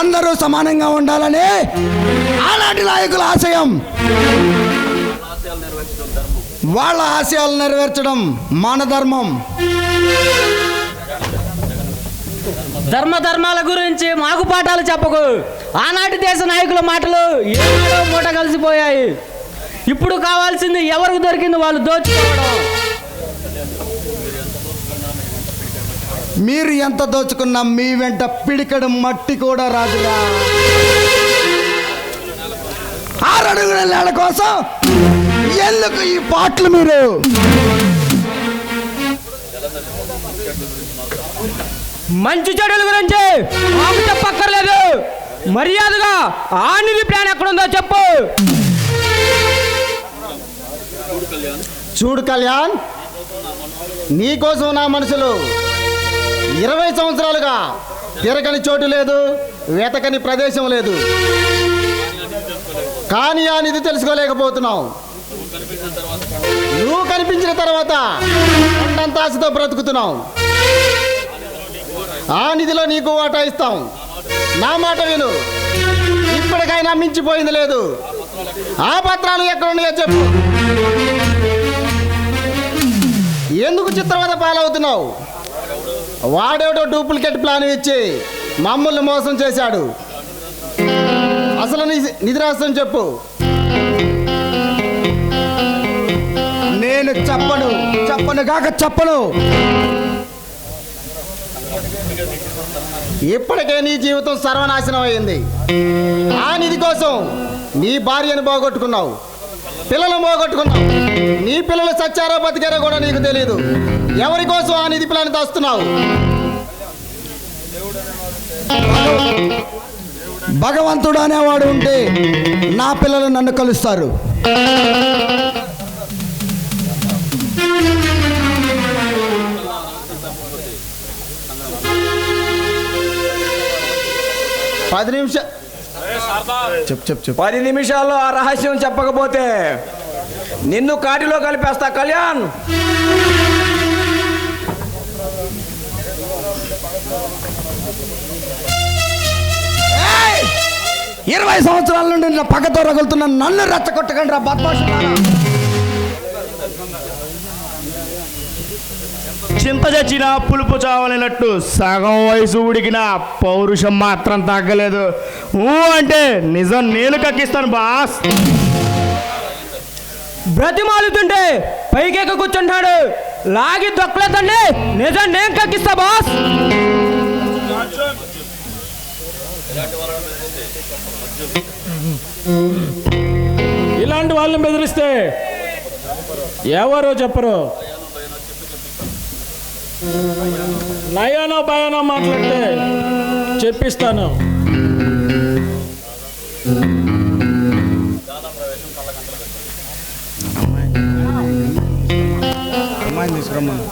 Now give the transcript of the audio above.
అందరూ సమానంగా ఉండాలని ఆనాటి నాయకుల ఆశయం. వాళ్ళ ఆశయాలు నెరవేర్చడం మన ధర్మం. ధర్మ ధర్మాల గురించి మాకు పాఠాలు చెప్పకు. ఆనాటి దేశ నాయకుల మాటలు ఏనాడో మూట కలిసిపోయాయి. ఇప్పుడు కావాల్సింది ఎవరికి దొరికింది వాళ్ళు దోచుకోవడం. మీరు ఎంత దోచుకున్నా మీ వెంట పిడికడు మట్టి కూడా రాదురా. ఆరడుగుల నేల కోసం ఎందుకు ఈ పాటలు మీరు? మంచి చెడుల గురించి చెప్పక్కర్లేదు. మర్యాదగా ఆ నిధి ప్లాన్ ఎక్కడుందో చెప్పు. చూడు కళ్యాణ్ నీకోసం నా మనుషులు ఇరవై సంవత్సరాలుగా తిరగని చోటు లేదు వెతకని ప్రదేశం లేదు. కానీ ఆ నిధి తెలుసుకోలేకపోతున్నావు. నువ్వు కనిపించిన తర్వాత కొండంత ఆశతో బ్రతుకుతున్నావు. ఆ నిధిలో నీకు వాటా ఇస్తాం. నా మాట విను. ఇప్పటికైనా మించిపోయింది లేదు. ఆ పత్రాలు ఎక్కడున్నాయో చెప్పు. చిత్రమైన పాలవుతున్నావు. వాడేవడో డూప్లికేట్ ప్లాన్ ఇచ్చి మమ్మల్ని మోసం చేశాడు. అసలు నీ నిధిరాస్తం చెప్పు. నేను చెప్పను చెప్పను కాక చెప్పను. ఇప్పటికే నీ జీవితం సర్వనాశనం అయింది. ఆ నిధి కోసం నీ భార్యను పోగొట్టుకున్నావు. పిల్లలు పోగొట్టుకున్నావు నీ పిల్లలు సచ్చారో బతికారో కూడా నీకు తెలియదు ఎవరి కోసం ఆ నిధి పిల్లని దాస్తున్నావు? భగవంతుడు అనేవాడు ఉంటే నా పిల్లలు నన్ను కలుస్తారు. పది నిమిషాలు చెప్పు చెప్పు చెప్పు పది నిమిషాల్లో ఆ రహస్యం చెప్పకపోతే నిన్ను కాటిలో కలిపేస్తా కళ్యాణ్. ఇరవై సంవత్సరాల నుండి నా పక్కతో రగులుతున్న నన్ను రెచ్చగొట్టకండి రా బద్మాషులారా. చింత చచ్చిన పులుపు చావలేనట్టు సగం వయసు ఉడికిన పౌరుషం మాత్రం తగ్గలేదు. ఊ అంటే నిజం నేను కక్కిస్తాను బాస్. బ్రతిమాలుతుంటే పైకెక్క కూర్చుంటాడు. లాగి దొక్కలేదండి నిజం నేను కక్కిస్తా బాస్. ఇలాంటి వాళ్ళని బెదిరిస్తే ఎవరో చెప్పరు? నయానో భయానో మాట్లాడితే చెప్పిస్తాను. అమ్మాయిని తీసుకురమ్మను.